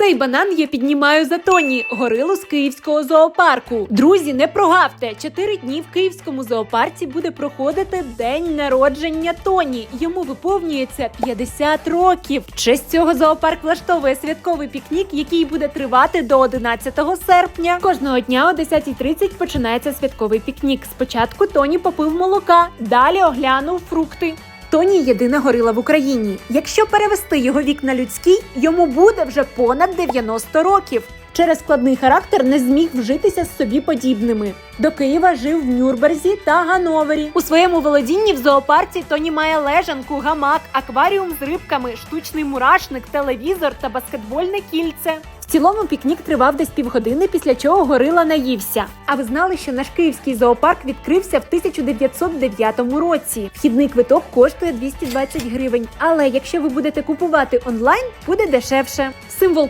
Цей банан я піднімаю за Тоні, горилу з київського зоопарку. Друзі, не прогавте! Чотири дні в київському зоопарці буде проходити день народження Тоні. Йому виповнюється 50 років. В честь цього зоопарк влаштовує святковий пікнік, який буде тривати до 11 серпня. Кожного дня о 10.30 починається святковий пікнік. Спочатку Тоні попив молока, далі оглянув фрукти. Тоні єдина горила в Україні. Якщо перевести його вік на людський, йому буде вже понад 90 років. Через складний характер не зміг вжитися з собі подібними. До Києва жив в Нюрнберзі та Гановері. У своєму володінні в зоопарці Тоні має лежанку, гамак, акваріум з рибками, штучний мурашник, телевізор та баскетбольне кільце. Цілому пікнік тривав десь півгодини, після чого горила наївся. А ви знали, що наш київський зоопарк відкрився в 1909 році. Вхідний квиток коштує 220 гривень. Але якщо ви будете купувати онлайн, буде дешевше. Символ